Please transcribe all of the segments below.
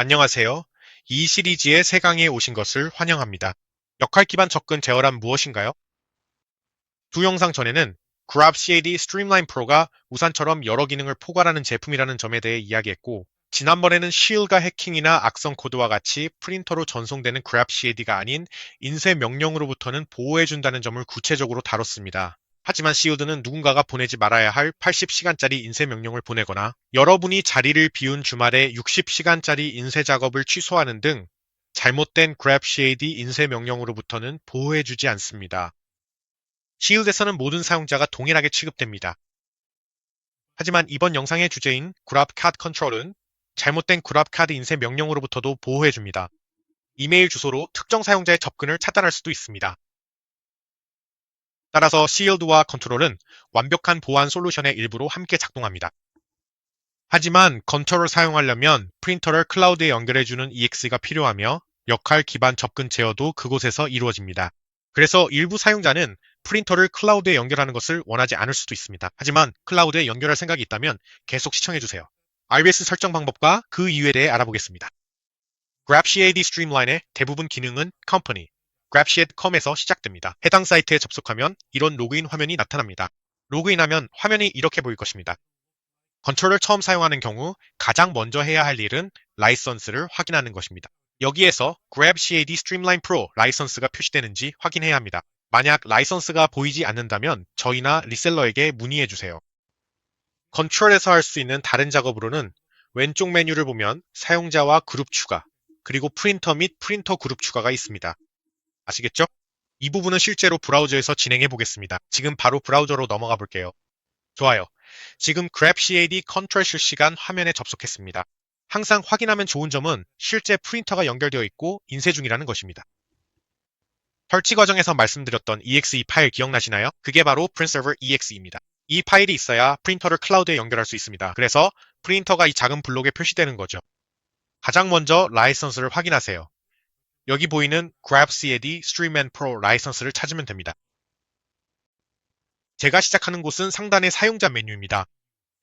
안녕하세요. 이 시리즈의 세 강에 오신 것을 환영합니다. 역할 기반 접근 제어란 무엇인가요? 두 영상 전에는 Grab CAD Streamline Pro가 우산처럼 여러 기능을 포괄하는 제품이라는 점에 대해 이야기했고, 지난번에는 Shield과 해킹이나 악성 코드와 같이 프린터로 전송되는 Grab CAD가 아닌 인쇄 명령으로부터는 보호해준다는 점을 구체적으로 다뤘습니다. 하지만 Shield는 누군가가 보내지 말아야 할 80시간짜리 인쇄 명령을 보내거나 여러분이 자리를 비운 주말에 60시간짜리 인쇄 작업을 취소하는 등 잘못된 Grab CAD 인쇄 명령으로부터는 보호해주지 않습니다. Shield에서는 모든 사용자가 동일하게 취급됩니다. 하지만 이번 영상의 주제인 Grab Card Control은 잘못된 Grab 카드 인쇄 명령으로부터도 보호해줍니다. 이메일 주소로 특정 사용자의 접근을 차단할 수도 있습니다. 따라서 Shield와 컨트롤은 완벽한 보안 솔루션의 일부로 함께 작동합니다. 하지만 컨트롤을 사용하려면 프린터를 클라우드에 연결해주는 EX가 필요하며 역할 기반 접근 제어도 그곳에서 이루어집니다. 그래서 일부 사용자는 프린터를 클라우드에 연결하는 것을 원하지 않을 수도 있습니다. 하지만 클라우드에 연결할 생각이 있다면 계속 시청해주세요. RBS 설정 방법과 그 이유에 대해 알아보겠습니다. Grab CAD Streamline의 대부분 기능은 Company, grabsheet.com에서 시작됩니다. 해당 사이트에 접속하면 이런 로그인 화면이 나타납니다. 로그인하면 화면이 이렇게 보일 것입니다. 컨트롤을 처음 사용하는 경우 가장 먼저 해야 할 일은 라이선스를 확인하는 것입니다. 여기에서 Grab CAD Streamline Pro 라이선스가 표시되는지 확인해야 합니다. 만약 라이선스가 보이지 않는다면 저희나 리셀러에게 문의해 주세요. 컨트롤에서 할 수 있는 다른 작업으로는 왼쪽 메뉴를 보면 사용자와 그룹 추가, 그리고 프린터 및 프린터 그룹 추가가 있습니다. 아시겠죠? 이 부분은 실제로 브라우저에서 진행해 보겠습니다. 지금 바로 브라우저로 넘어가 볼게요. 좋아요. 지금 Grab CAD 컨트롤 실시간 화면에 접속했습니다. 항상 확인하면 좋은 점은 실제 프린터가 연결되어 있고 인쇄 중이라는 것입니다. 설치 과정에서 말씀드렸던 exe 파일 기억나시나요? 그게 바로 printserver exe입니다. 이 파일이 있어야 프린터를 클라우드에 연결할 수 있습니다. 그래서 프린터가 이 작은 블록에 표시되는 거죠. 가장 먼저 라이선스를 확인하세요. 여기 보이는 Grab CAD Streamline Pro 라이선스를 찾으면 됩니다. 제가 시작하는 곳은 상단의 사용자 메뉴입니다.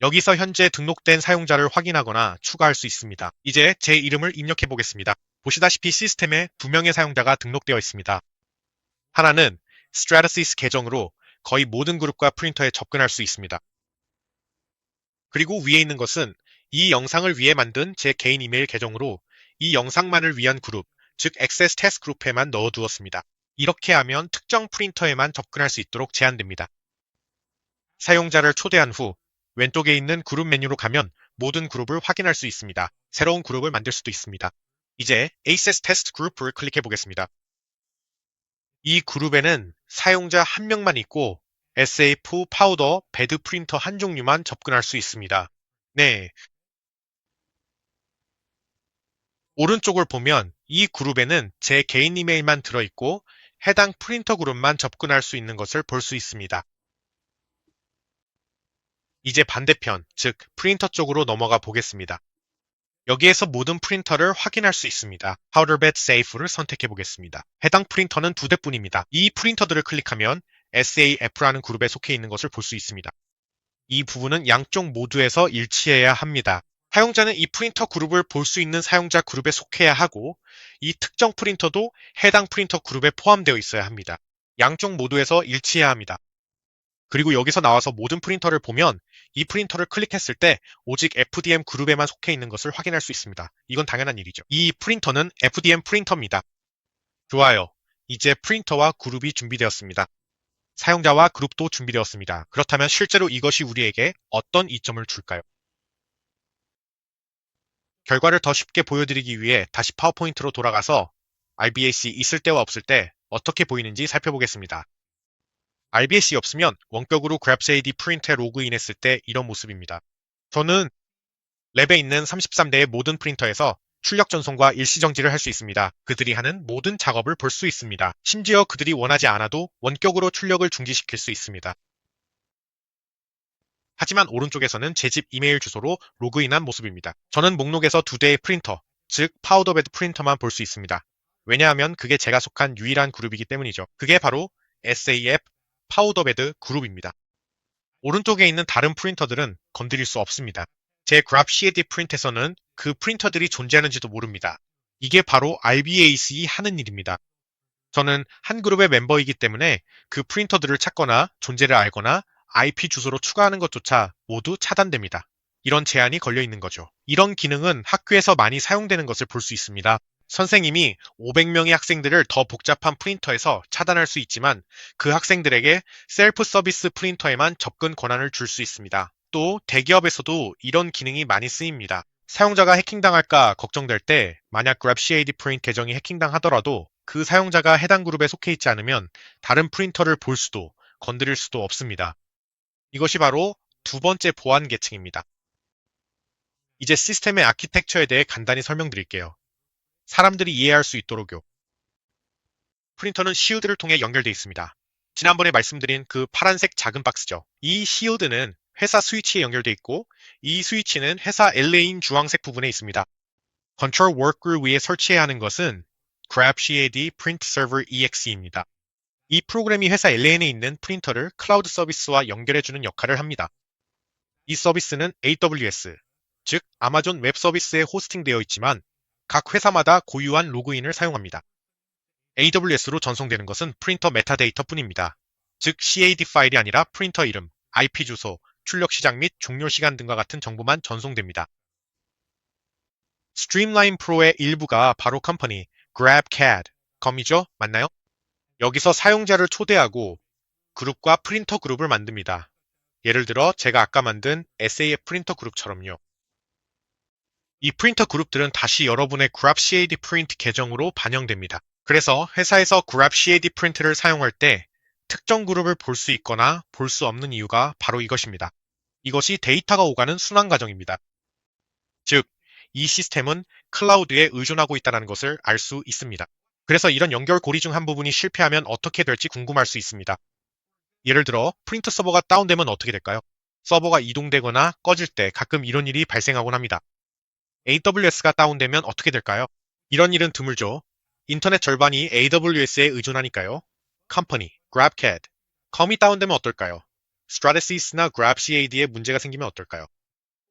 여기서 현재 등록된 사용자를 확인하거나 추가할 수 있습니다. 이제 제 이름을 입력해 보겠습니다. 보시다시피 시스템에 두 명의 사용자가 등록되어 있습니다. 하나는 Stratasys 계정으로 거의 모든 그룹과 프린터에 접근할 수 있습니다. 그리고 위에 있는 것은 이 영상을 위해 만든 제 개인 이메일 계정으로 이 영상만을 위한 그룹, 즉 Access Test 그룹에만 넣어두었습니다. 이렇게 하면 특정 프린터에만 접근할 수 있도록 제한됩니다. 사용자를 초대한 후 왼쪽에 있는 그룹 메뉴로 가면 모든 그룹을 확인할 수 있습니다. 새로운 그룹을 만들 수도 있습니다. 이제 Access Test 그룹을 클릭해 보겠습니다. 이 그룹에는 사용자 한 명만 있고 SF, 파우더, 베드 프린터 한 종류만 접근할 수 있습니다. 네. 오른쪽을 보면 이 그룹에는 제 개인 이메일만 들어있고 해당 프린터 그룹만 접근할 수 있는 것을 볼 수 있습니다. 이제 반대편, 즉 프린터 쪽으로 넘어가 보겠습니다. 여기에서 모든 프린터를 확인할 수 있습니다. Powderbed Safe를 선택해 보겠습니다. 해당 프린터는 두 대뿐입니다. 이 프린터들을 클릭하면 SAF라는 그룹에 속해 있는 것을 볼 수 있습니다. 이 부분은 양쪽 모두에서 일치해야 합니다. 사용자는 이 프린터 그룹을 볼 수 있는 사용자 그룹에 속해야 하고 이 특정 프린터도 해당 프린터 그룹에 포함되어 있어야 합니다. 양쪽 모두에서 일치해야 합니다. 그리고 여기서 나와서 모든 프린터를 보면 이 프린터를 클릭했을 때 오직 FDM 그룹에만 속해 있는 것을 확인할 수 있습니다. 이건 당연한 일이죠. 이 프린터는 FDM 프린터입니다. 좋아요. 이제 프린터와 그룹이 준비되었습니다. 사용자와 그룹도 준비되었습니다. 그렇다면 실제로 이것이 우리에게 어떤 이점을 줄까요? 결과를 더 쉽게 보여드리기 위해 다시 파워포인트로 돌아가서 RBAC 있을 때와 없을 때 어떻게 보이는지 살펴보겠습니다. RBAC 없으면 원격으로 GrabCAD 프린터에 로그인했을 때 이런 모습입니다. 저는 랩에 있는 33대의 모든 프린터에서 출력 전송과 일시 정지를 할 수 있습니다. 그들이 하는 모든 작업을 볼 수 있습니다. 심지어 그들이 원하지 않아도 원격으로 출력을 중지시킬 수 있습니다. 하지만 오른쪽에서는 제 집 이메일 주소로 로그인한 모습입니다. 저는 목록에서 두 대의 프린터, 즉 파우더베드 프린터만 볼 수 있습니다. 왜냐하면 그게 제가 속한 유일한 그룹이기 때문이죠. 그게 바로 SAF 파우더베드 그룹입니다. 오른쪽에 있는 다른 프린터들은 건드릴 수 없습니다. 제 그랍 CAD 프린트에서는 그 프린터들이 존재하는지도 모릅니다. 이게 바로 RBAC이 하는 일입니다. 저는 한 그룹의 멤버이기 때문에 그 프린터들을 찾거나 존재를 알거나 IP 주소로 추가하는 것조차 모두 차단됩니다. 이런 제한이 걸려 있는 거죠. 이런 기능은 학교에서 많이 사용되는 것을 볼 수 있습니다. 선생님이 500명의 학생들을 더 복잡한 프린터에서 차단할 수 있지만 그 학생들에게 셀프 서비스 프린터에만 접근 권한을 줄 수 있습니다. 또 대기업에서도 이런 기능이 많이 쓰입니다. 사용자가 해킹당할까 걱정될 때 만약 GrabCAD 프린트 계정이 해킹당하더라도 그 사용자가 해당 그룹에 속해 있지 않으면 다른 프린터를 볼 수도 건드릴 수도 없습니다. 이것이 바로 두 번째 보안 계층입니다. 이제 시스템의 아키텍처에 대해 간단히 설명드릴게요. 사람들이 이해할 수 있도록요. 프린터는 시우드를 통해 연결되어 있습니다. 지난번에 말씀드린 그 파란색 작은 박스죠. 이 시우드는 회사 스위치에 연결되어 있고 이 스위치는 회사 LA인 주황색 부분에 있습니다. 컨트롤 워크를 위해 설치해야 하는 것은 GrabCAD Print Server EXE입니다. 이 프로그램이 회사 LAN에 있는 프린터를 클라우드 서비스와 연결해주는 역할을 합니다. 이 서비스는 AWS, 즉 아마존 웹 서비스에 호스팅되어 있지만 각 회사마다 고유한 로그인을 사용합니다. AWS로 전송되는 것은 프린터 메타데이터 뿐입니다. 즉 CAD 파일이 아니라 프린터 이름, IP 주소, 출력 시작 및 종료 시간 등과 같은 정보만 전송됩니다. 스트림라인 프로의 일부가 바로 컴퍼니 GrabCAD, 검이죠? 맞나요? 여기서 사용자를 초대하고 그룹과 프린터 그룹을 만듭니다. 예를 들어 제가 아까 만든 SAF 프린터 그룹처럼요. 이 프린터 그룹들은 다시 여러분의 GrabCAD 프린트 계정으로 반영됩니다. 그래서 회사에서 GrabCAD 프린트를 사용할 때 특정 그룹을 볼 수 있거나 볼 수 없는 이유가 바로 이것입니다. 이것이 데이터가 오가는 순환 과정입니다. 즉, 이 시스템은 클라우드에 의존하고 있다는 것을 알 수 있습니다. 그래서 이런 연결 고리 중 한 부분이 실패하면 어떻게 될지 궁금할 수 있습니다. 예를 들어 프린터 서버가 다운되면 어떻게 될까요? 서버가 이동되거나 꺼질 때 가끔 이런 일이 발생하곤 합니다. AWS가 다운되면 어떻게 될까요? 이런 일은 드물죠. 인터넷 절반이 AWS에 의존하니까요. 컴퍼니, GrabCAD, 컴이 다운되면 어떨까요? Stratasys나 GrabCAD에 문제가 생기면 어떨까요?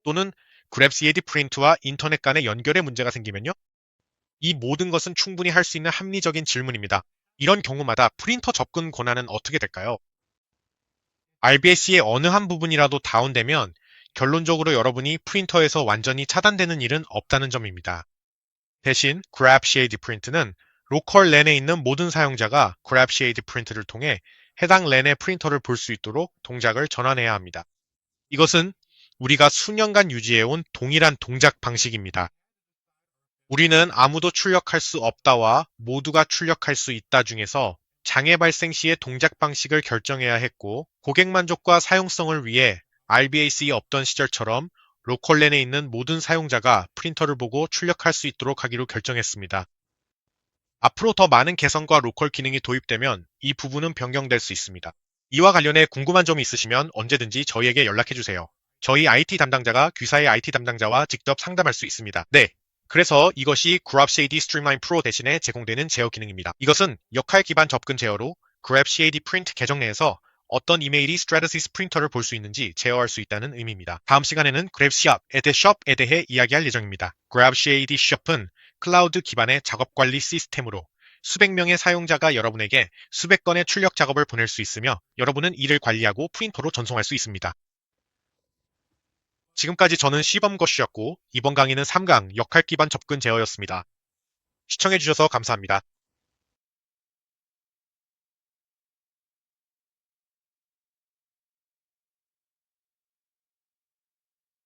또는 GrabCAD 프린트와 인터넷 간의 연결에 문제가 생기면요? 이 모든 것은 충분히 할 수 있는 합리적인 질문입니다. 이런 경우마다 프린터 접근 권한은 어떻게 될까요? RBAC의 어느 한 부분이라도 다운되면 결론적으로 여러분이 프린터에서 완전히 차단되는 일은 없다는 점입니다. 대신 GrabCAD 프린트는 로컬 랜에 있는 모든 사용자가 GrabCAD 프린트를 통해 해당 랜의 프린터를 볼 수 있도록 동작을 전환해야 합니다. 이것은 우리가 수년간 유지해온 동일한 동작 방식입니다. 우리는 아무도 출력할 수 없다와 모두가 출력할 수 있다 중에서 장애 발생 시의 동작 방식을 결정해야 했고 고객 만족과 사용성을 위해 RBAC 없던 시절처럼 로컬랜에 있는 모든 사용자가 프린터를 보고 출력할 수 있도록 하기로 결정했습니다. 앞으로 더 많은 개선과 로컬 기능이 도입되면 이 부분은 변경될 수 있습니다. 이와 관련해 궁금한 점이 있으시면 언제든지 저희에게 연락해주세요. 저희 IT 담당자가 귀사의 IT 담당자와 직접 상담할 수 있습니다. 네. 그래서 이것이 GrabCAD Streamline Pro 대신에 제공되는 제어 기능입니다. 이것은 역할 기반 접근 제어로 GrabCAD Print 계정 내에서 어떤 이메일이 Stratasys 프린터를 볼 수 있는지 제어할 수 있다는 의미입니다. 다음 시간에는 GrabShop, 에드숍에 대해 이야기할 예정입니다. GrabCAD Shop은 클라우드 기반의 작업 관리 시스템으로 수백 명의 사용자가 여러분에게 수백 건의 출력 작업을 보낼 수 있으며 여러분은 이를 관리하고 프린터로 전송할 수 있습니다. 지금까지 저는 시범거시였고 이번 강의는 3강 역할 기반 접근 제어였습니다. 시청해주셔서 감사합니다.